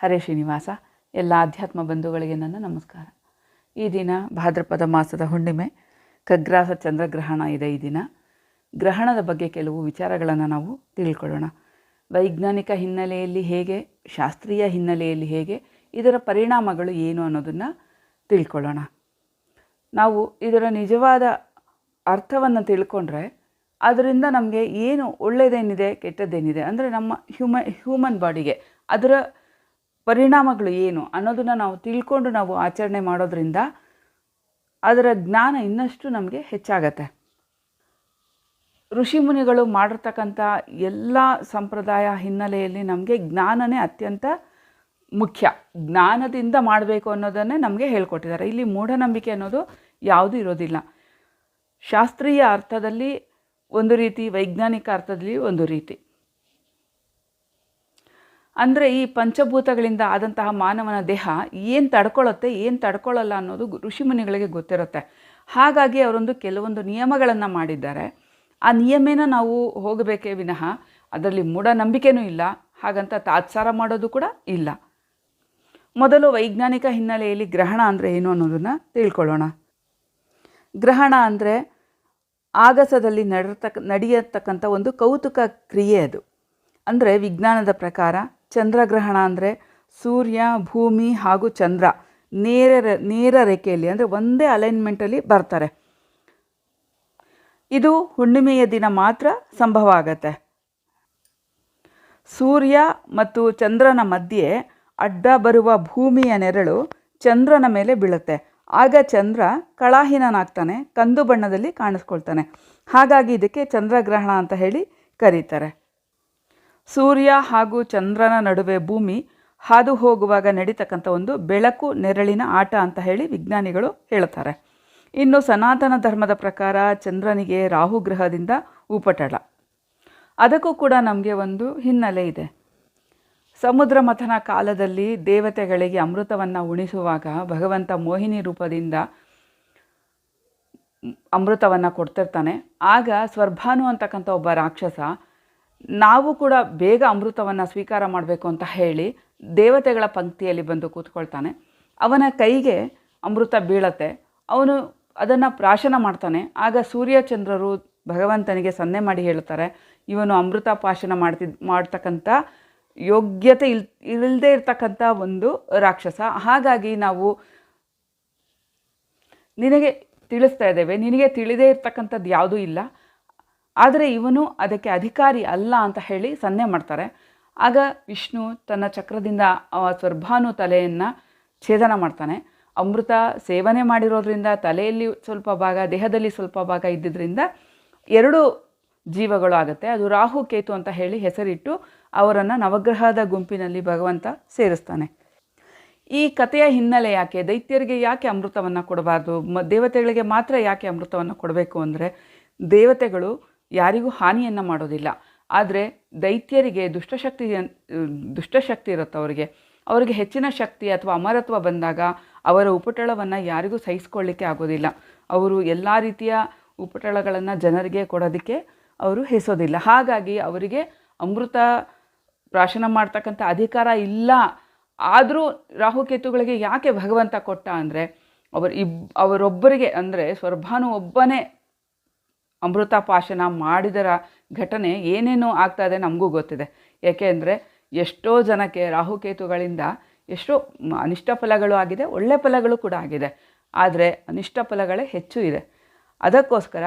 ಹರೇ ಶ್ರೀನಿವಾಸ, ಎಲ್ಲ ಆಧ್ಯಾತ್ಮ ಬಂಧುಗಳಿಗೆ ನನ್ನ ನಮಸ್ಕಾರ. ಈ ದಿನ ಭಾದ್ರಪದ ಮಾಸದ ಹುಣ್ಣಿಮೆ, ಖಗ್ರಾಸ ಚಂದ್ರಗ್ರಹಣ ಇದೆ ಈ ದಿನ. ಗ್ರಹಣದ ಬಗ್ಗೆ ಕೆಲವು ವಿಚಾರಗಳನ್ನು ನಾವು ತಿಳ್ಕೊಳ್ಳೋಣ. ವೈಜ್ಞಾನಿಕ ಹಿನ್ನೆಲೆಯಲ್ಲಿ ಹೇಗೆ, ಶಾಸ್ತ್ರೀಯ ಹಿನ್ನೆಲೆಯಲ್ಲಿ ಹೇಗೆ, ಇದರ ಪರಿಣಾಮಗಳು ಏನು ಅನ್ನೋದನ್ನು ತಿಳ್ಕೊಳ್ಳೋಣ. ನಾವು ಇದರ ನಿಜವಾದ ಅರ್ಥವನ್ನು ತಿಳ್ಕೊಂಡ್ರೆ ಅದರಿಂದ ನಮಗೆ ಏನು ಒಳ್ಳೆಯದೇನಿದೆ ಕೆಟ್ಟದ್ದೇನಿದೆ, ಅಂದರೆ ನಮ್ಮ ಹ್ಯೂಮ ಹ್ಯೂಮನ್ ಬಾಡಿಗೆ ಅದರ ಪರಿಣಾಮಗಳು ಏನು ಅನ್ನೋದನ್ನು ನಾವು ತಿಳ್ಕೊಂಡು ನಾವು ಆಚರಣೆ ಮಾಡೋದ್ರಿಂದ ಅದರ ಜ್ಞಾನ ಇನ್ನಷ್ಟು ನಮಗೆ ಹೆಚ್ಚಾಗತ್ತೆ. ಋಷಿಮುನಿಗಳು ಮಾಡಿರ್ತಕ್ಕಂಥ ಎಲ್ಲ ಸಂಪ್ರದಾಯ ಹಿನ್ನೆಲೆಯಲ್ಲಿ ನಮಗೆ ಜ್ಞಾನನೇ ಅತ್ಯಂತ ಮುಖ್ಯ. ಜ್ಞಾನದಿಂದ ಮಾಡಬೇಕು ಅನ್ನೋದನ್ನೇ ನಮಗೆ ಹೇಳ್ಕೊಟ್ಟಿದ್ದಾರೆ. ಇಲ್ಲಿ ಮೂಢನಂಬಿಕೆ ಅನ್ನೋದು ಯಾವುದೂ ಇರೋದಿಲ್ಲ. ಶಾಸ್ತ್ರೀಯ ಅರ್ಥದಲ್ಲಿ ಒಂದು ರೀತಿ, ವೈಜ್ಞಾನಿಕ ಅರ್ಥದಲ್ಲಿ ಒಂದು ರೀತಿ. ಅಂದರೆ ಈ ಪಂಚಭೂತಗಳಿಂದ ಆದಂತಹ ಮಾನವನ ದೇಹ ಏನು ತಡ್ಕೊಳ್ಳುತ್ತೆ ಏನು ತಡ್ಕೊಳ್ಳಲ್ಲ ಅನ್ನೋದು ಋಷಿಮುನಿಗಳಿಗೆ ಗೊತ್ತಿರುತ್ತೆ. ಹಾಗಾಗಿ ಅವರೊಂದು ಕೆಲವೊಂದು ನಿಯಮಗಳನ್ನು ಮಾಡಿದ್ದಾರೆ. ಆ ನಿಯಮೇನ ನಾವು ಹೋಗಬೇಕೇ ವಿನಃ, ಅದರಲ್ಲಿ ಮೂಢನಂಬಿಕೆನೂ ಇಲ್ಲ, ಹಾಗಂತ ತಾತ್ಸಾರ ಮಾಡೋದು ಕೂಡ ಇಲ್ಲ. ಮೊದಲು ವೈಜ್ಞಾನಿಕ ಹಿನ್ನೆಲೆಯಲ್ಲಿ ಗ್ರಹಣ ಅಂದರೆ ಏನು ಅನ್ನೋದನ್ನು ತಿಳ್ಕೊಳ್ಳೋಣ. ಗ್ರಹಣ ಅಂದರೆ ಆಗಸದಲ್ಲಿ ನಡೆರ್ತಕ್ಕ ನಡೆಯತಕ್ಕಂಥ ಒಂದು ಕೌತುಕ ಕ್ರಿಯೆ ಅದು. ಅಂದರೆ ವಿಜ್ಞಾನದ ಪ್ರಕಾರ ಚಂದ್ರಗ್ರಹಣ ಅಂದರೆ ಸೂರ್ಯ, ಭೂಮಿ ಹಾಗೂ ಚಂದ್ರ ನೇರ ನೇರ ರೇಖೆಯಲ್ಲಿ ಅಂದರೆ ಒಂದೇ ಅಲೈನ್ಮೆಂಟಲ್ಲಿ ಬರ್ತಾರೆ. ಇದು ಹುಣ್ಣಿಮೆಯ ದಿನ ಮಾತ್ರ ಸಂಭವ ಆಗತ್ತೆ. ಸೂರ್ಯ ಮತ್ತು ಚಂದ್ರನ ಮಧ್ಯೆ ಅಡ್ಡ ಬರುವ ಭೂಮಿಯ ನೆರಳು ಚಂದ್ರನ ಮೇಲೆ ಬೀಳುತ್ತೆ. ಆಗ ಚಂದ್ರ ಕಳಾಹೀನಾಗ್ತಾನೆ ಕಂದು ಬಣ್ಣದಲ್ಲಿ ಕಾಣಿಸ್ಕೊಳ್ತಾನೆ. ಹಾಗಾಗಿ ಇದಕ್ಕೆ ಚಂದ್ರಗ್ರಹಣ ಅಂತ ಹೇಳಿ ಕರೀತಾರೆ. ಸೂರ್ಯ ಹಾಗೂ ಚಂದ್ರನ ನಡುವೆ ಭೂಮಿ ಹಾದು ಹೋಗುವಾಗ ನಡೀತಕ್ಕಂಥ ಒಂದು ಬೆಳಕು ನೆರಳಿನ ಆಟ ಅಂತ ಹೇಳಿ ವಿಜ್ಞಾನಿಗಳು ಹೇಳ್ತಾರೆ. ಇನ್ನು ಸನಾತನ ಧರ್ಮದ ಪ್ರಕಾರ ಚಂದ್ರನಿಗೆ ರಾಹುಗ್ರಹದಿಂದ ಉಪಟಳ. ಅದಕ್ಕೂ ಕೂಡ ನಮಗೆ ಒಂದು ಹಿನ್ನೆಲೆ ಇದೆ. ಸಮುದ್ರ ಮಥನ ಕಾಲದಲ್ಲಿ ದೇವತೆಗಳಿಗೆ ಅಮೃತವನ್ನು ಉಣಿಸುವಾಗ ಭಗವಂತ ಮೋಹಿನಿ ರೂಪದಿಂದ ಅಮೃತವನ್ನು ಕೊಡ್ತಿರ್ತಾನೆ. ಆಗ ಸ್ವರ್ಭಾನು ಅಂತಕ್ಕಂಥ ಒಬ್ಬ ರಾಕ್ಷಸ ನಾವು ಕೂಡ ಬೇಗ ಅಮೃತವನ್ನು ಸ್ವೀಕಾರ ಮಾಡಬೇಕು ಅಂತ ಹೇಳಿ ದೇವತೆಗಳ ಪಂಕ್ತಿಯಲ್ಲಿ ಬಂದು ಕೂತ್ಕೊಳ್ತಾನೆ. ಅವನ ಕೈಗೆ ಅಮೃತ ಬೀಳತ್ತೆ. ಅವನು ಅದನ್ನು ಪ್ರಾಶನ ಮಾಡ್ತಾನೆ. ಆಗ ಸೂರ್ಯಚಂದ್ರರು ಭಗವಂತನಿಗೆ ಸನ್ನೆ ಮಾಡಿ ಹೇಳ್ತಾರೆ, ಇವನು ಅಮೃತ ಪಾಶನ ಮಾಡ್ತಿದ್ ಮಾಡ್ತಕ್ಕಂಥ ಯೋಗ್ಯತೆ ಇಲ್ ಇಲ್ಲದೇ ಇರ್ತಕ್ಕಂಥ ಒಂದು ರಾಕ್ಷಸ. ಹಾಗಾಗಿ ನಾವು ನಿನಗೆ ತಿಳಿಸ್ತಾ ಇದ್ದೇವೆ. ನಿನಗೆ ತಿಳಿದೇ ಇರ್ತಕ್ಕಂಥದ್ದು ಯಾವುದೂ ಇಲ್ಲ. ಆದರೆ ಇವನು ಅದಕ್ಕೆ ಅಧಿಕಾರಿ ಅಲ್ಲ ಅಂತ ಹೇಳಿ ಸನ್ನೆ ಮಾಡ್ತಾರೆ. ಆಗ ವಿಷ್ಣು ತನ್ನ ಚಕ್ರದಿಂದ ಸ್ವರ್ಭಾನು ತಲೆಯನ್ನು ಛೇದನ ಮಾಡ್ತಾನೆ. ಅಮೃತ ಸೇವನೆ ಮಾಡಿರೋದ್ರಿಂದ ತಲೆಯಲ್ಲಿ ಸ್ವಲ್ಪ ಭಾಗ, ದೇಹದಲ್ಲಿ ಸ್ವಲ್ಪ ಭಾಗ ಇದ್ದಿದ್ದರಿಂದ ಎರಡು ಜೀವಗಳು ಆಗುತ್ತೆ. ಅದು ರಾಹು, ಕೇತು ಅಂತ ಹೇಳಿ ಹೆಸರಿಟ್ಟು ಅವರನ್ನು ನವಗ್ರಹದ ಗುಂಪಿನಲ್ಲಿ ಭಗವಂತ ಸೇರಿಸ್ತಾನೆ. ಈ ಕಥೆಯ ಹಿನ್ನೆಲೆ ಯಾಕೆ? ದೈತ್ಯರಿಗೆ ಯಾಕೆ ಅಮೃತವನ್ನು ಕೊಡಬಾರ್ದು? ಮ, ದೇವತೆಗಳಿಗೆ ಮಾತ್ರ ಯಾಕೆ ಅಮೃತವನ್ನು ಕೊಡಬೇಕು ಅಂದರೆ ದೇವತೆಗಳು ಯಾರಿಗೂ ಹಾನಿಯನ್ನು ಮಾಡೋದಿಲ್ಲ. ಆದರೆ ದೈತ್ಯರಿಗೆ, ದುಷ್ಟಶಕ್ತಿ ದುಷ್ಟಶಕ್ತಿ ಇರುತ್ತೆ ಅವರಿಗೆ ಅವರಿಗೆ ಹೆಚ್ಚಿನ ಶಕ್ತಿ ಅಥವಾ ಅಮರತ್ವ ಬಂದಾಗ ಅವರ ಉಪಟಳವನ್ನು ಯಾರಿಗೂ ಸಹಿಸ್ಕೊಳ್ಳಿಕ್ಕೆ ಆಗೋದಿಲ್ಲ. ಅವರು ಎಲ್ಲ ರೀತಿಯ ಉಪಟಳಗಳನ್ನು ಜನರಿಗೆ ಕೊಡೋದಕ್ಕೆ ಅವರು ಹೆಸೋದಿಲ್ಲ. ಹಾಗಾಗಿ ಅವರಿಗೆ ಅಮೃತ ಪ್ರಾಶನ ಮಾಡ್ತಕ್ಕಂಥ ಅಧಿಕಾರ ಇಲ್ಲ. ಆದರೂ ರಾಹುಕೇತುಗಳಿಗೆ ಯಾಕೆ ಭಗವಂತ ಕೊಟ್ಟ ಅಂದರೆ, ಅವರು ಇಬ್ ಅವರೊಬ್ಬರಿಗೆ ಅಂದರೆ ಸ್ವರ್ಭಾನು ಒಬ್ಬನೇ ಅಮೃತ ಪಾಶನ ಮಾಡಿದರ ಘಟನೆ ಏನೇನು ಆಗ್ತಾ ಇದೆ ನಮಗೂ ಗೊತ್ತಿದೆ. ಯಾಕೆ ಅಂದರೆ ಎಷ್ಟೋ ಜನಕ್ಕೆ ರಾಹುಕೇತುಗಳಿಂದ ಎಷ್ಟೋ ಅನಿಷ್ಟ ಫಲಗಳು ಆಗಿದೆ, ಒಳ್ಳೆ ಫಲಗಳು ಕೂಡ ಆಗಿದೆ. ಆದರೆ ಅನಿಷ್ಟ ಫಲಗಳೇ ಹೆಚ್ಚು ಇದೆ. ಅದಕ್ಕೋಸ್ಕರ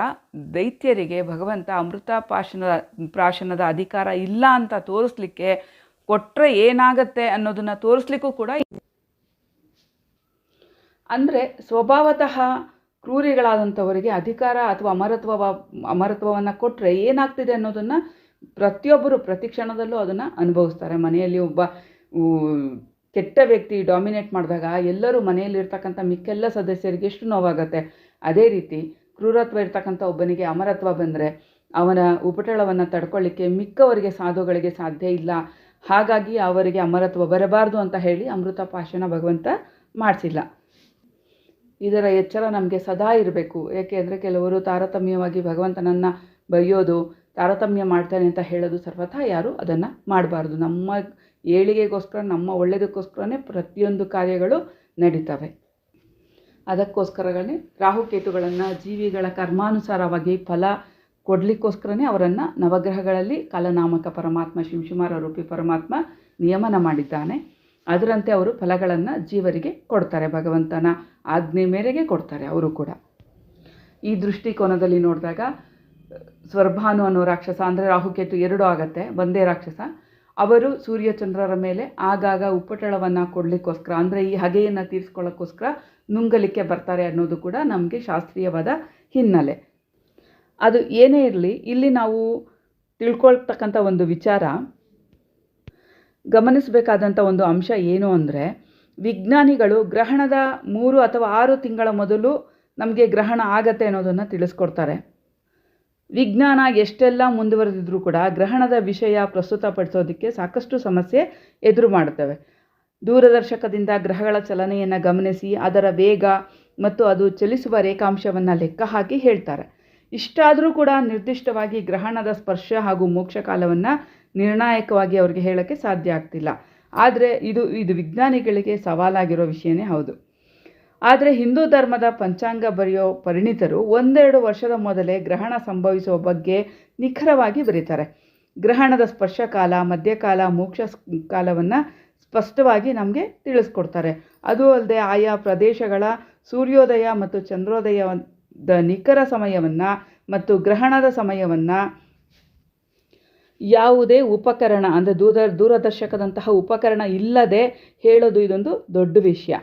ದೈತ್ಯರಿಗೆ ಭಗವಂತ ಅಮೃತ ಪಾಶನದ ಪ್ರಾಶನದ ಅಧಿಕಾರ ಇಲ್ಲ ಅಂತ ತೋರಿಸ್ಲಿಕ್ಕೆ ಕೊಟ್ಟರೆ ಏನಾಗತ್ತೆ ಅನ್ನೋದನ್ನು ತೋರಿಸ್ಲಿಕ್ಕೂ ಕೂಡ ಅಂದರೆ ಸ್ವಭಾವತಃ ಕ್ರೂರಿಗಳಾದಂಥವರಿಗೆ ಅಧಿಕಾರ ಅಥವಾ ಅಮರತ್ವ ಅಮರತ್ವವನ್ನು ಕೊಟ್ಟರೆ ಏನಾಗ್ತಿದೆ ಅನ್ನೋದನ್ನು ಪ್ರತಿಯೊಬ್ಬರು ಪ್ರತಿ ಕ್ಷಣದಲ್ಲೂ ಅದನ್ನು ಅನುಭವಿಸ್ತಾರೆ. ಮನೆಯಲ್ಲಿ ಒಬ್ಬ ಕೆಟ್ಟ ವ್ಯಕ್ತಿ ಡಾಮಿನೇಟ್ ಮಾಡಿದಾಗ ಎಲ್ಲರೂ ಮನೆಯಲ್ಲಿರ್ತಕ್ಕಂಥ ಮಿಕ್ಕೆಲ್ಲ ಸದಸ್ಯರಿಗೆ ಎಷ್ಟು ನೋವಾಗುತ್ತೆ. ಅದೇ ರೀತಿ ಕ್ರೂರತ್ವ ಇರ್ತಕ್ಕಂಥ ಒಬ್ಬನಿಗೆ ಅಮರತ್ವ ಬಂದರೆ ಅವನ ಉಪಟಳವನ್ನು ತಡ್ಕೊಳ್ಳಿಕ್ಕೆ ಮಿಕ್ಕವರಿಗೆ ಸಾಧುಗಳಿಗೆ ಸಾಧ್ಯ ಇಲ್ಲ. ಹಾಗಾಗಿ ಅವರಿಗೆ ಅಮರತ್ವ ಬರಬಾರ್ದು ಅಂತ ಹೇಳಿ ಅಮೃತ ಪಾಶನ ಭಗವಂತ ಮಾಡಿಸಿಲ್ಲ. ಇದರ ಎಚ್ಚರ ನಮಗೆ ಸದಾ ಇರಬೇಕು. ಏಕೆ ಅಂದರೆ ಕೆಲವರು ತಾರತಮ್ಯವಾಗಿ ಭಗವಂತನನ್ನು ಬೈಯೋದು ತಾರತಮ್ಯ ಮಾಡ್ತಾನೆ ಅಂತ ಹೇಳೋದು ಸರ್ವಥಾ ಯಾರು ಅದನ್ನು ಮಾಡಬಾರ್ದು. ನಮ್ಮ ಏಳಿಗೆಗೋಸ್ಕರ, ನಮ್ಮ ಒಳ್ಳೆಯದಕ್ಕೋಸ್ಕರನೇ ಪ್ರತಿಯೊಂದು ಕಾರ್ಯಗಳು ನಡೀತವೆ. ಅದಕ್ಕೋಸ್ಕರನೇ ರಾಹುಕೇತುಗಳನ್ನು ಜೀವಿಗಳ ಕರ್ಮಾನುಸಾರವಾಗಿ ಫಲ ಕೊಡಲಿಕ್ಕೋಸ್ಕರನೇ ಅವರನ್ನು ನವಗ್ರಹಗಳಲ್ಲಿ ಕಾಲನಾಮಕ ಪರಮಾತ್ಮ, ಶಿಂಶುಮಾರ ರೂಪಿ ಪರಮಾತ್ಮ ನಿಯಮನ ಮಾಡಿದ್ದಾನೆ. ಅದರಂತೆ ಅವರು ಫಲಗಳನ್ನು ಜೀವರಿಗೆ ಕೊಡ್ತಾರೆ, ಭಗವಂತನ ಆಜ್ಞೆ ಮೇರೆಗೆ ಕೊಡ್ತಾರೆ ಅವರು ಕೂಡ. ಈ ದೃಷ್ಟಿಕೋನದಲ್ಲಿ ನೋಡಿದಾಗ, ಸ್ವರ್ಭಾನು ಅನ್ನೋ ರಾಕ್ಷಸ, ಅಂದರೆ ರಾಹುಕೇತು ಎರಡು ಆಗತ್ತೆ, ಒಂದೇ ರಾಕ್ಷಸ. ಅವರು ಸೂರ್ಯಚಂದ್ರರ ಮೇಲೆ ಆಗಾಗ ಉಪಟಳವನ್ನು ಕೊಡಲಿಕ್ಕೋಸ್ಕರ, ಅಂದರೆ ಈ ಹಗೆಯನ್ನು ತೀರಿಸ್ಕೊಳ್ಳೋಕ್ಕೋಸ್ಕರ ನುಂಗಲಿಕ್ಕೆ ಬರ್ತಾರೆ ಅನ್ನೋದು ಕೂಡ ನಮಗೆ ಶಾಸ್ತ್ರೀಯವಾದ ಹಿನ್ನೆಲೆ. ಅದು ಏನೇ ಇರಲಿ, ಇಲ್ಲಿ ನಾವು ತಿಳ್ಕೊಳ್ತಕ್ಕಂಥ ಒಂದು ವಿಚಾರ ಗಮನಿಸಬೇಕಾದಂಥ ಒಂದು ಅಂಶ ಏನು ಅಂದರೆ, ವಿಜ್ಞಾನಿಗಳು ಗ್ರಹಣದ ಮೂರು ಅಥವಾ ಆರು ತಿಂಗಳ ಮೊದಲು ನಮಗೆ ಗ್ರಹಣ ಆಗತ್ತೆ ಅನ್ನೋದನ್ನು ತಿಳಿಸ್ಕೊಡ್ತಾರೆ. ವಿಜ್ಞಾನ ಎಷ್ಟೆಲ್ಲ ಮುಂದುವರೆದಿದ್ರೂ ಕೂಡ ಗ್ರಹಣದ ವಿಷಯ ಪ್ರಸ್ತುತಪಡಿಸೋದಕ್ಕೆ ಸಾಕಷ್ಟು ಸಮಸ್ಯೆ ಎದುರು ಮಾಡುತ್ತವೆ. ದೂರದರ್ಶಕದಿಂದ ಗ್ರಹಗಳ ಚಲನೆಯನ್ನು ಗಮನಿಸಿ, ಅದರ ವೇಗ ಮತ್ತು ಅದು ಚಲಿಸುವ ರೇಖಾಂಶವನ್ನು ಲೆಕ್ಕ ಹಾಕಿ ಹೇಳ್ತಾರೆ. ಇಷ್ಟಾದರೂ ಕೂಡ ನಿರ್ದಿಷ್ಟವಾಗಿ ಗ್ರಹಣದ ಸ್ಪರ್ಶ ಹಾಗೂ ಮೋಕ್ಷ ಕಾಲವನ್ನು ನಿರ್ಣಾಯಕವಾಗಿ ಅವ್ರಿಗೆ ಹೇಳೋಕ್ಕೆ ಸಾಧ್ಯ ಆಗ್ತಿಲ್ಲ. ಆದರೆ ಇದು ಇದು ವಿಜ್ಞಾನಿಗಳಿಗೆ ಸವಾಲಾಗಿರೋ ವಿಷಯನೇ ಹೌದು. ಆದರೆ ಹಿಂದೂ ಧರ್ಮದ ಪಂಚಾಂಗ ಬರೆಯೋ ಪರಿಣಿತರು ಒಂದೆರಡು ವರ್ಷದ ಮೊದಲೇ ಗ್ರಹಣ ಸಂಭವಿಸುವ ಬಗ್ಗೆ ನಿಖರವಾಗಿ ಬರೀತಾರೆ. ಗ್ರಹಣದ ಸ್ಪರ್ಶಕಾಲ, ಮಧ್ಯಕಾಲ, ಮೋಕ್ಷ ಕಾಲವನ್ನು ಸ್ಪಷ್ಟವಾಗಿ ನಮಗೆ ತಿಳಿಸ್ಕೊಡ್ತಾರೆ. ಅದು ಅಲ್ಲದೆ ಆಯಾ ಪ್ರದೇಶಗಳ ಸೂರ್ಯೋದಯ ಮತ್ತು ಚಂದ್ರೋದಯದ ನಿಖರ ಸಮಯವನ್ನು ಮತ್ತು ಗ್ರಹಣದ ಸಮಯವನ್ನು ಯಾವುದೇ ಉಪಕರಣ, ಅಂದರೆ ದೂರ, ದೂರದರ್ಶಕದಂತಹ ಉಪಕರಣ ಇಲ್ಲದೆ ಹೇಳೋದು ಇದೊಂದು ದೊಡ್ಡ ವಿಷಯ.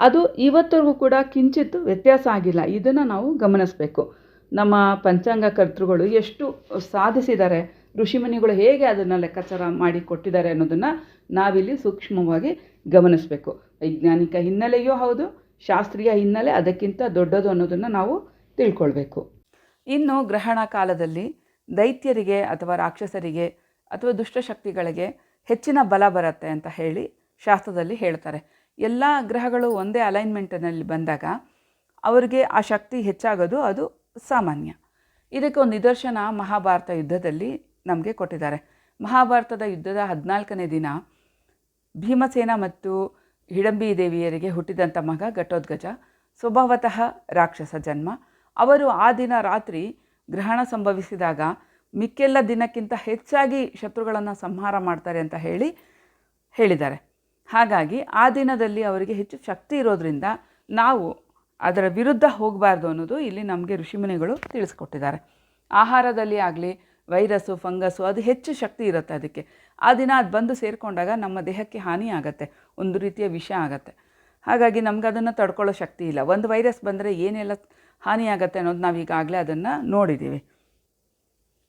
ಅದು ಇವತ್ತಿಗೂ ಕೂಡ ಕಿಂಚಿತ್ ವ್ಯತ್ಯಾಸ ಆಗಿಲ್ಲ. ಇದನ್ನು ನಾವು ಗಮನಿಸಬೇಕು. ನಮ್ಮ ಪಂಚಾಂಗ ಕರ್ತೃಗಳು ಎಷ್ಟು ಸಾಧಿಸಿದ್ದಾರೆ, ಋಷಿಮುನಿಗಳು ಹೇಗೆ ಅದನ್ನು ಲೆಕ್ಕಾಚಾರ ಮಾಡಿ ಕೊಟ್ಟಿದ್ದಾರೆ ಅನ್ನೋದನ್ನು ನಾವಿಲ್ಲಿ ಸೂಕ್ಷ್ಮವಾಗಿ ಗಮನಿಸಬೇಕು. ವೈಜ್ಞಾನಿಕ ಹಿನ್ನೆಲೆಯೂ ಹೌದು, ಶಾಸ್ತ್ರೀಯ ಹಿನ್ನೆಲೆ ಅದಕ್ಕಿಂತ ದೊಡ್ಡದು ಅನ್ನೋದನ್ನು ನಾವು ತಿಳ್ಕೊಳ್ಬೇಕು. ಇನ್ನು ಗ್ರಹಣ ಕಾಲದಲ್ಲಿ ದೈತ್ಯರಿಗೆ ಅಥವಾ ರಾಕ್ಷಸರಿಗೆ ಅಥವಾ ದುಷ್ಟಶಕ್ತಿಗಳಿಗೆ ಹೆಚ್ಚಿನ ಬಲ ಬರುತ್ತೆ ಅಂತ ಹೇಳಿ ಶಾಸ್ತ್ರದಲ್ಲಿ ಹೇಳ್ತಾರೆ. ಎಲ್ಲ ಗ್ರಹಗಳು ಒಂದೇ ಅಲೈನ್ಮೆಂಟಿನಲ್ಲಿ ಬಂದಾಗ ಅವರಿಗೆ ಆ ಶಕ್ತಿ ಹೆಚ್ಚಾಗೋದು ಅದು ಸಾಮಾನ್ಯ. ಇದಕ್ಕೆ ಒಂದು ನಿದರ್ಶನ ಮಹಾಭಾರತ ಯುದ್ಧದಲ್ಲಿ ನಮಗೆ ಕೊಟ್ಟಿದ್ದಾರೆ. ಮಹಾಭಾರತದ ಯುದ್ಧದ ಹದಿನಾಲ್ಕನೇ ದಿನ ಭೀಮಸೇನ ಮತ್ತು ಹಿಡಂಬಿ ದೇವಿಯರಿಗೆ ಹುಟ್ಟಿದಂಥ ಮಗ ಘಟೋದ್ಗಜ, ಸ್ವಭಾವತಃ ರಾಕ್ಷಸ ಜನ್ಮ. ಅವರು ಆ ದಿನ ರಾತ್ರಿ ಗ್ರಹಣ ಸಂಭವಿಸಿದಾಗ ಮಿಕ್ಕೆಲ್ಲ ದಿನಕ್ಕಿಂತ ಹೆಚ್ಚಾಗಿ ಶತ್ರುಗಳನ್ನು ಸಂಹಾರ ಮಾಡ್ತಾರೆ ಅಂತ ಹೇಳಿ ಹೇಳಿದ್ದಾರೆ. ಹಾಗಾಗಿ ಆ ದಿನದಲ್ಲಿ ಅವರಿಗೆ ಹೆಚ್ಚು ಶಕ್ತಿ ಇರೋದರಿಂದ ನಾವು ಅದರ ವಿರುದ್ಧ ಹೋಗಬಾರ್ದು ಅನ್ನೋದು ಇಲ್ಲಿ ನಮಗೆ ಋಷಿಮುನಿಗಳು ತಿಳಿಸ್ಕೊಟ್ಟಿದ್ದಾರೆ. ಆಹಾರದಲ್ಲಿ ಆಗಲಿ, ವೈರಸ್ಸು, ಫಂಗಸ್ಸು ಅದು ಹೆಚ್ಚು ಶಕ್ತಿ ಇರುತ್ತೆ ಅದಕ್ಕೆ. ಆ ದಿನ ಅದು ಬಂದು ಸೇರಿಕೊಂಡಾಗ ನಮ್ಮ ದೇಹಕ್ಕೆ ಹಾನಿ ಆಗುತ್ತೆ, ಒಂದು ರೀತಿಯ ವಿಷ ಆಗುತ್ತೆ. ಹಾಗಾಗಿ ನಮ್ಗೆ ಅದನ್ನು ತಡ್ಕೊಳ್ಳೋ ಶಕ್ತಿ ಇಲ್ಲ. ಒಂದು ವೈರಸ್ ಬಂದರೆ ಏನೆಲ್ಲ ಹಾನಿಯಾಗತ್ತೆ ಅನ್ನೋದು ನಾವು ಈಗಾಗಲೇ ಅದನ್ನು ನೋಡಿದ್ದೀವಿ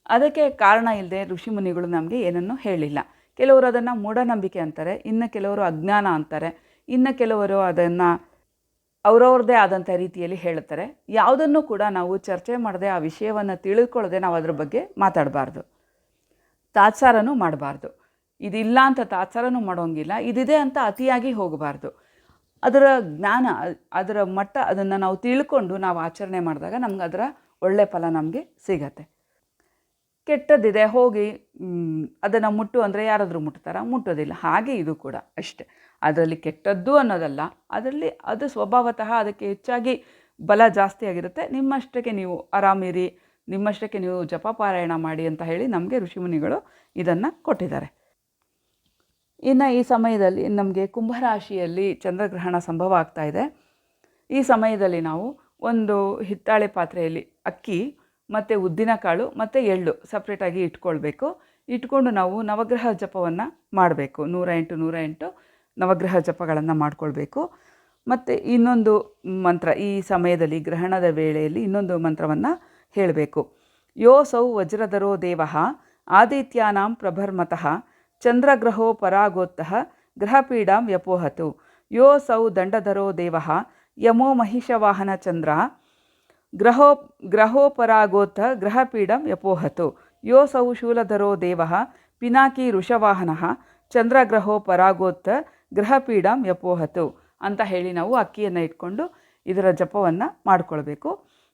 ಅದಕ್ಕೆ ಕಾರಣ ಇಲ್ಲದೆ ಋಷಿಮುನಿಗಳು ನಮಗೆ ಏನನ್ನೂ ಹೇಳಿಲ್ಲ. ಕೆಲವರು ಅದನ್ನು ಮೂಢನಂಬಿಕೆ ಅಂತಾರೆ, ಇನ್ನು ಕೆಲವರು ಅಜ್ಞಾನ ಅಂತಾರೆ, ಇನ್ನು ಕೆಲವರು ಅದನ್ನು ಅವರವ್ರದ್ದೇ ಆದಂಥ ರೀತಿಯಲ್ಲಿ ಹೇಳುತ್ತಾರೆ. ಯಾವುದನ್ನು ಕೂಡ ನಾವು ಚರ್ಚೆ ಮಾಡದೆ ಆ ವಿಷಯವನ್ನು ತಿಳಿದುಕೊಳ್ಳದೆ ನಾವು ಅದರ ಬಗ್ಗೆ ಮಾತಾಡಬಾರ್ದು. ತಾತ್ಸಾರನೂ ಮಾಡಬಾರ್ದು. ಇದಿಲ್ಲ ಅಂತ ತಾತ್ಸಾರನೂ ಮಾಡೋಂಗಿಲ್ಲ, ಇದಿದೆ ಅಂತ ಅತಿಯಾಗಿ ಹೋಗಬಾರ್ದು. ಅದರ ಜ್ಞಾನ, ಅದರ ಮಟ್ಟ ಅದನ್ನು ನಾವು ತಿಳ್ಕೊಂಡು ನಾವು ಆಚರಣೆ ಮಾಡಿದಾಗ ನಮ್ಗೆ ಅದರ ಒಳ್ಳೆ ಫಲ ನಮಗೆ ಸಿಗತ್ತೆ. ಕೆಟ್ಟದ್ದಿದೆ, ಹೋಗಿ ಅದನ್ನು ಮುಟ್ಟು ಅಂದರೆ ಯಾರಾದರೂ ಮುಟ್ತಾರ? ಮುಟ್ಟೋದಿಲ್ಲ. ಹಾಗೆ ಇದು ಕೂಡ ಅಷ್ಟೆ. ಅದರಲ್ಲಿ ಕೆಟ್ಟದ್ದು ಅನ್ನೋದಲ್ಲ, ಅದರಲ್ಲಿ ಅದು ಸ್ವಭಾವತಃ ಅದಕ್ಕೆ ಹೆಚ್ಚಾಗಿ ಬಲ ಜಾಸ್ತಿ ಆಗಿರುತ್ತೆ. ನಿಮ್ಮಷ್ಟಕ್ಕೆ ನೀವು ಆರಾಮಿರಿ, ನಿಮ್ಮಷ್ಟಕ್ಕೆ ನೀವು ಜಪಪಾರಾಯಣ ಮಾಡಿ ಅಂತ ಹೇಳಿ ನಮಗೆ ಋಷಿಮುನಿಗಳು ಇದನ್ನು ಕೊಟ್ಟಿದ್ದಾರೆ. ಇನ್ನು ಈ ಸಮಯದಲ್ಲಿ ನಮಗೆ ಕುಂಭರಾಶಿಯಲ್ಲಿ ಚಂದ್ರಗ್ರಹಣ ಸಂಭವ ಆಗ್ತಾ ಇದೆ. ಈ ಸಮಯದಲ್ಲಿ ನಾವು ಒಂದು ಹಿತ್ತಾಳೆ ಪಾತ್ರೆಯಲ್ಲಿ ಅಕ್ಕಿ, ಮತ್ತು ಉದ್ದಿನಕಾಳು ಮತ್ತು ಎಳ್ಳು ಸಪ್ರೇಟಾಗಿ ಇಟ್ಕೊಳ್ಬೇಕು. ಇಟ್ಕೊಂಡು ನಾವು ನವಗ್ರಹ ಜಪವನ್ನು ಮಾಡಬೇಕು. ನೂರ ಎಂಟು ನೂರ ಎಂಟು ನವಗ್ರಹ ಜಪಗಳನ್ನು ಮಾಡಿಕೊಳ್ಬೇಕು. ಮತ್ತು ಇನ್ನೊಂದು ಮಂತ್ರ, ಈ ಸಮಯದಲ್ಲಿ ಗ್ರಹಣದ ವೇಳೆಯಲ್ಲಿ ಇನ್ನೊಂದು ಮಂತ್ರವನ್ನು ಹೇಳಬೇಕು. ಯೋ ಸೌ ವಜ್ರಧರೋ ದೇವ, ಆದಿತ್ಯಾನಾಂ ಪ್ರಭರ್ಮತಃ ಚಂದ್ರಗ್ರಹೋ ಪರಾಗೋತ್ತಃ ಗ್ರಹಪೀಡಾಂ ವ್ಯಪೋಹತು. ಯೋ ಸೌ ದಂಡಧರೋ ದೇವಃ ಯಮೋ ಮಹಿಷವಾಹನ ಚಂದ್ರ ಗ್ರಹೋ, ಗ್ರಹೋಪರಾಗೋತ್ತ ಗ್ರಹಪೀಡಂ ವ್ಯಪೋಹತು. ಯೋ ಸೌ ಶೂಲಧರೋ ದೇವ ಪಿನಾಕಿ ಋಷವಾಹನ ಚಂದ್ರಗ್ರಹೋ ಪರಾಗೋತ್ತ ಗ್ರಹಪೀಡಂ ವ್ಯಪೋಹತು. ಅಂತ ಹೇಳಿ ನಾವು ಅಕ್ಕಿಯನ್ನು ಇಟ್ಕೊಂಡು ಇದರ ಜಪವನ್ನು ಮಾಡಿಕೊಳ್ಬೇಕು.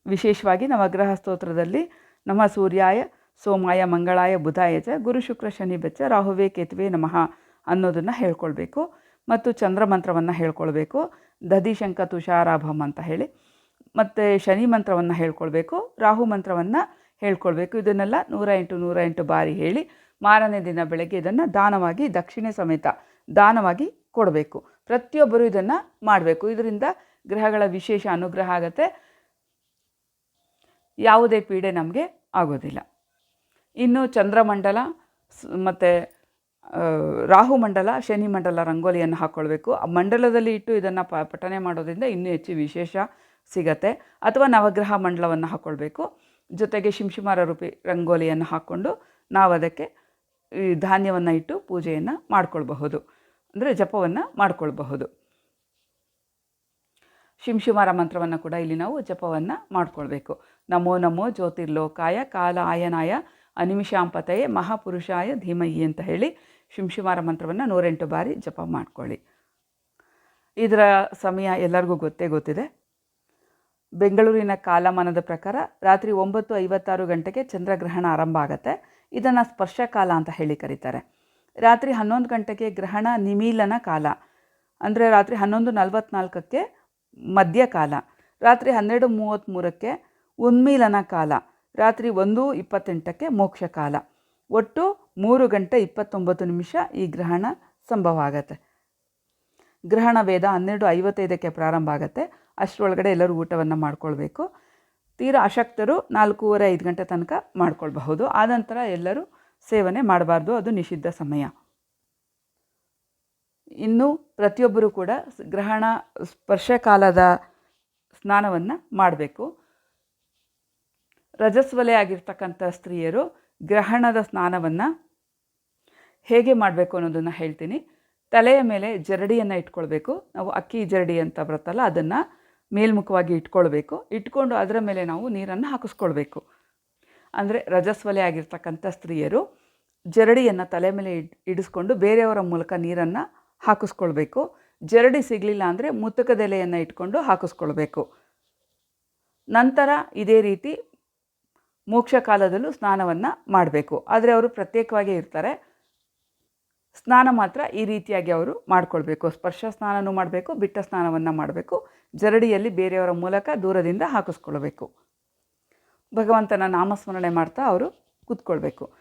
ವಿಶೇಷವಾಗಿ ನವಗ್ರಹ ಸ್ತೋತ್ರದಲ್ಲಿ ನಮ್ಮ ಸೂರ್ಯಾಯ ಸೋಮಾಯ ಮಂಗಳಾಯ ಬುಧಾಯ ಚ, ಗುರು ಶುಕ್ರ ಶನಿ ಬೆಚ್ಚ, ರಾಹುವೇ ಕೇತುವೆ ನಮಃ ಅನ್ನೋದನ್ನು ಹೇಳ್ಕೊಳ್ಬೇಕು. ಮತ್ತು ಚಂದ್ರ ಮಂತ್ರವನ್ನು ಹೇಳ್ಕೊಳ್ಬೇಕು. ದಧಿಶಂಕ ತುಷಾರಾಭಂ ಅಂತ ಹೇಳಿ. ಮತ್ತು ಶನಿ ಮಂತ್ರವನ್ನು ಹೇಳ್ಕೊಳ್ಬೇಕು. ರಾಹು ಮಂತ್ರವನ್ನು ಹೇಳ್ಕೊಳ್ಬೇಕು. ಇದನ್ನೆಲ್ಲ ನೂರ ಎಂಟು ನೂರ ಎಂಟು ಬಾರಿ ಹೇಳಿ ಮಾರನೇ ದಿನ ಬೆಳಗ್ಗೆ ಇದನ್ನು ದಾನವಾಗಿ, ದಕ್ಷಿಣೆ ಸಮೇತ ದಾನವಾಗಿ ಕೊಡಬೇಕು. ಪ್ರತಿಯೊಬ್ಬರು ಇದನ್ನು ಮಾಡಬೇಕು. ಇದರಿಂದ ಗ್ರಹಗಳ ವಿಶೇಷ ಅನುಗ್ರಹ ಆಗುತ್ತೆ. ಯಾವುದೇ ಪೀಡೆ ನಮಗೆ ಆಗೋದಿಲ್ಲ. ಇನ್ನು ಚಂದ್ರಮಂಡಲ ಮತ್ತು ರಾಹು ಮಂಡಲ, ಶನಿ ಮಂಡಲ ರಂಗೋಲಿಯನ್ನು ಹಾಕ್ಕೊಳ್ಬೇಕು ಆ ಮಂಡಲದಲ್ಲಿ ಇಟ್ಟು ಇದನ್ನು ಪಠನೆ ಮಾಡೋದ್ರಿಂದ ಇನ್ನೂ ಹೆಚ್ಚು ವಿಶೇಷ ಸಿಗತ್ತೆ. ಅಥವಾ ನವಗ್ರಹ ಮಂಡಲವನ್ನು ಹಾಕ್ಕೊಳ್ಬೇಕು ಜೊತೆಗೆ ಶಿಂಶಿಮಾರ ರೂಪಿ ರಂಗೋಲಿಯನ್ನು ಹಾಕ್ಕೊಂಡು ನಾವು ಅದಕ್ಕೆ ಧಾನ್ಯವನ್ನು ಇಟ್ಟು ಪೂಜೆಯನ್ನು ಮಾಡ್ಕೊಳ್ಬಹುದು. ಅಂದರೆ ಜಪವನ್ನು ಮಾಡ್ಕೊಳ್ಬಹುದು. ಶಿಂಶಿಮಾರ ಮಂತ್ರವನ್ನು ಕೂಡ ಇಲ್ಲಿ ನಾವು ಜಪವನ್ನು ಮಾಡಿಕೊಳ್ಬೇಕು. ನಮೋ ನಮೋ ಜ್ಯೋತಿರ್ಲೋಕಾಯ ಕಾಲ ಆಯನಾಯ ಅನಿಮಿಷಾಂಪತೆಯೇ ಮಹಾಪುರುಷಾಯ ಧೀಮಯಿ ಅಂತ ಹೇಳಿ ಶಿಂಶಿವಾರ ಮಂತ್ರವನ್ನು ನೂರೆಂಟು ಬಾರಿ ಜಪ ಮಾಡ್ಕೊಳ್ಳಿ. ಇದರ ಸಮಯ ಎಲ್ಲರಿಗೂ ಗೊತ್ತೇ ಗೊತ್ತಿದೆ. ಬೆಂಗಳೂರಿನ ಕಾಲಮಾನದ ಪ್ರಕಾರ ರಾತ್ರಿ ಒಂಬತ್ತು ಐವತ್ತಾರು ಗಂಟೆಗೆ ಚಂದ್ರಗ್ರಹಣ ಆರಂಭ ಆಗುತ್ತೆ. ಇದನ್ನು ಸ್ಪರ್ಶಕಾಲ ಅಂತ ಹೇಳಿ ಕರೀತಾರೆ. ರಾತ್ರಿ ಹನ್ನೊಂದು ಗಂಟೆಗೆ ಗ್ರಹಣ ನಿಮೀಲನ ಕಾಲ. ಅಂದರೆ ರಾತ್ರಿ ಹನ್ನೊಂದು ನಲವತ್ನಾಲ್ಕಕ್ಕೆ ಮಧ್ಯಕಾಲ. ರಾತ್ರಿ ಹನ್ನೆರಡು ಮೂವತ್ತ್ಮೂರಕ್ಕೆ ಉನ್ಮೀಲನ ಕಾಲ. ರಾತ್ರಿ ಒಂದು ಇಪ್ಪತ್ತೆಂಟಕ್ಕೆ ಮೋಕ್ಷಕಾಲ. ಒಟ್ಟು ಮೂರು ಗಂಟೆ ಇಪ್ಪತ್ತೊಂಬತ್ತು ನಿಮಿಷ ಈ ಗ್ರಹಣ ಸಂಭವ ಆಗತ್ತೆ ಗ್ರಹಣ ವೇದ ಹನ್ನೆರಡು ಐವತ್ತೈದಕ್ಕೆ ಪ್ರಾರಂಭ ಆಗುತ್ತೆ. ಅಷ್ಟರೊಳಗಡೆ ಎಲ್ಲರೂ ಊಟವನ್ನು ಮಾಡ್ಕೊಳ್ಬೇಕು. ತೀರಾ ಅಶಕ್ತರು ನಾಲ್ಕೂವರೆ ಐದು ಗಂಟೆ ತನಕ ಮಾಡ್ಕೊಳ್ಬಹುದು. ಆನಂತರ ಎಲ್ಲರೂ ಸೇವನೆ ಮಾಡಬಾರ್ದು. ಅದು ನಿಷಿದ್ಧ ಸಮಯ. ಇನ್ನು ಪ್ರತಿಯೊಬ್ಬರೂ ಕೂಡ ಗ್ರಹಣ ಸ್ಪರ್ಶಕಾಲದ ಸ್ನಾನವನ್ನು ಮಾಡಬೇಕು. ರಜಸ್ವಲೆ ಆಗಿರ್ತಕ್ಕಂಥ ಸ್ತ್ರೀಯರು ಗ್ರಹಣದ ಸ್ನಾನವನ್ನು ಹೇಗೆ ಮಾಡಬೇಕು ಅನ್ನೋದನ್ನು ಹೇಳ್ತೀನಿ. ತಲೆಯ ಮೇಲೆ ಜರಡಿಯನ್ನು ಇಟ್ಕೊಳ್ಬೇಕು. ನಾವು ಅಕ್ಕಿ ಜರಡಿ ಅಂತ ಬರುತ್ತಲ್ಲ, ಅದನ್ನು ಮೇಲ್ಮುಖವಾಗಿ ಇಟ್ಕೊಳ್ಬೇಕು. ಇಟ್ಕೊಂಡು ಅದರ ಮೇಲೆ ನಾವು ನೀರನ್ನು ಹಾಕಿಸ್ಕೊಳ್ಬೇಕು. ಅಂದರೆ ರಜಸ್ವಲೆ ಆಗಿರ್ತಕ್ಕಂಥ ಸ್ತ್ರೀಯರು ಜರಡಿಯನ್ನು ತಲೆ ಮೇಲೆ ಇಡ್, ಇಡಿಸ್ಕೊಂಡು ಬೇರೆಯವರ ಮೂಲಕ ನೀರನ್ನು ಹಾಕಿಸ್ಕೊಳ್ಬೇಕು. ಜರಡಿ ಸಿಗಲಿಲ್ಲ ಅಂದರೆ ಮುತ್ತಕದೆಲೆಯನ್ನು ಇಟ್ಕೊಂಡು ಹಾಕಿಸ್ಕೊಳ್ಬೇಕು. ನಂತರ ಇದೇ ರೀತಿ ಮೋಕ್ಷ ಕಾಲದಲ್ಲೂ ಸ್ನಾನವನ್ನು ಮಾಡಬೇಕು. ಆದರೆ ಅವರು ಪ್ರತ್ಯೇಕವಾಗೇ ಇರ್ತಾರೆ. ಸ್ನಾನ ಮಾತ್ರ ಈ ರೀತಿಯಾಗಿ ಅವರು ಮಾಡಿಕೊಳ್ಬೇಕು. ಸ್ಪರ್ಶ ಸ್ನಾನನೂ ಮಾಡಬೇಕು, ಬಿಟ್ಟ ಸ್ನಾನವನ್ನು ಮಾಡಬೇಕು. ಜರಡಿಯಲ್ಲಿ ಬೇರೆಯವರ ಮೂಲಕ ದೂರದಿಂದ ಹಾಕಿಸ್ಕೊಳ್ಬೇಕು. ಭಗವಂತನ ನಾಮಸ್ಮರಣೆ ಮಾಡ್ತಾ ಅವರು ಕೂತ್ಕೊಳ್ಬೇಕು.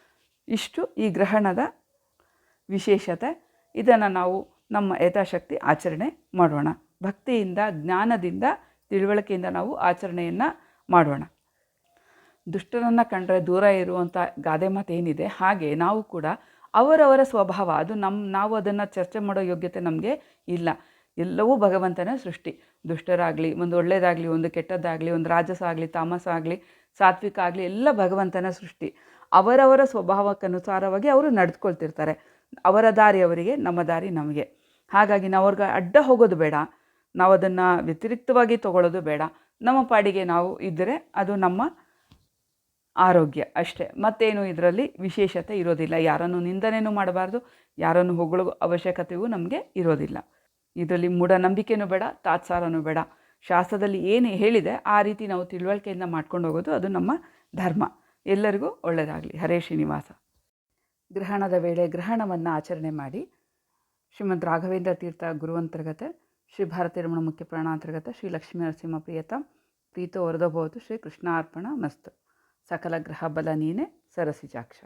ಇಷ್ಟು ಈ ಗ್ರಹಣದ ವಿಶೇಷತೆ. ಇದನ್ನು ನಾವು ನಮ್ಮ ಯಥಾಶಕ್ತಿ ಆಚರಣೆ ಮಾಡೋಣ. ಭಕ್ತಿಯಿಂದ, ಜ್ಞಾನದಿಂದ, ತಿಳುವಳಿಕೆಯಿಂದ ನಾವು ಆಚರಣೆಯನ್ನು ಮಾಡೋಣ. ದುಷ್ಟರನ್ನು ಕಂಡ್ರೆ ದೂರ ಇರುವಂಥ ಗಾದೆ ಮಾತೇನಿದೆ ಹಾಗೆ ನಾವು ಕೂಡ ಅವರವರ ಸ್ವಭಾವ, ಅದು ನಮ್ಮ ನಾವು ಅದನ್ನು ಚರ್ಚೆ ಮಾಡೋ ಯೋಗ್ಯತೆ ನಮಗೆ ಇಲ್ಲ. ಎಲ್ಲವೂ ಭಗವಂತನ ಸೃಷ್ಟಿ. ದುಷ್ಟರಾಗಲಿ, ಒಂದು ಒಳ್ಳೆಯದಾಗಲಿ ಒಂದು ಕೆಟ್ಟದ್ದಾಗಲಿ, ಒಂದು ರಾಜಸ ಆಗಲಿ ತಾಮಸ ಆಗಲಿ ಸಾತ್ವಿಕ ಆಗಲಿ ಎಲ್ಲ ಭಗವಂತನ ಸೃಷ್ಟಿ. ಅವರವರ ಸ್ವಭಾವಕ್ಕನುಸಾರವಾಗಿ ಅವರು ನಡೆದುಕೊಳ್ತಿರ್ತಾರೆ. ಅವರ ದಾರಿ ಅವರಿಗೆ, ನಮ್ಮ ದಾರಿ ನಮಗೆ. ಹಾಗಾಗಿ ನಾವು ಅವ್ರಿಗೆ ಅಡ್ಡ ಹೋಗೋದು ಬೇಡ. ನಾವು ಅದನ್ನು ವ್ಯತಿರಿಕ್ತವಾಗಿ ತಗೊಳ್ಳೋದು ಬೇಡ. ನಮ್ಮ ಪಾಡಿಗೆ ನಾವು ಇದ್ದರೆ ಅದು ನಮ್ಮ ಆರೋಗ್ಯ ಅಷ್ಟೇ. ಮತ್ತೇನು ಇದರಲ್ಲಿ ವಿಶೇಷತೆ ಇರೋದಿಲ್ಲ. ಯಾರನ್ನು ನಿಂದನೆಯೂ ಮಾಡಬಾರ್ದು, ಯಾರನ್ನು ಹೊಗಳೋ ಅವಶ್ಯಕತೆಯೂ ನಮಗೆ ಇರೋದಿಲ್ಲ. ಇದರಲ್ಲಿ ಮೂಢನಂಬಿಕೆನೂ ಬೇಡ, ತಾತ್ಸಾರನೂ ಬೇಡ. ಶಾಸ್ತ್ರದಲ್ಲಿ ಏನು ಹೇಳಿದೆ, ಆ ರೀತಿ ನಾವು ತಿಳುವಳಿಕೆಯಿಂದ ಮಾಡ್ಕೊಂಡು ಹೋಗೋದು ಅದು ನಮ್ಮ ಧರ್ಮ. ಎಲ್ಲರಿಗೂ ಒಳ್ಳೆಯದಾಗಲಿ. ಹರೇ ಶ್ರೀನಿವಾಸ. ಗ್ರಹಣದ ವೇಳೆ ಗ್ರಹಣವನ್ನು ಆಚರಣೆ ಮಾಡಿ ಶ್ರೀಮಂತ ರಾಘವೇಂದ್ರ ತೀರ್ಥ ಗುರುವಂತರ್ಗತ, ಶ್ರೀ ಭಾರತೀಯ ರಮಣ ಮುಖ್ಯ ಪ್ರಾಣಾಂತರ್ಗತ, ಶ್ರೀ ಲಕ್ಷ್ಮೀ ನರಸಿಂಹ ಪ್ರಿಯತ ಪ್ರೀತೋ ವರದಭವತು ಶ್ರೀ ಕೃಷ್ಣಾರ್ಪಣ ಮಸ್ತು. ಸಕಲ ಗ್ರಹ ಬಲ ನೀನೆ ಸರಸಿಜಾಕ್ಷ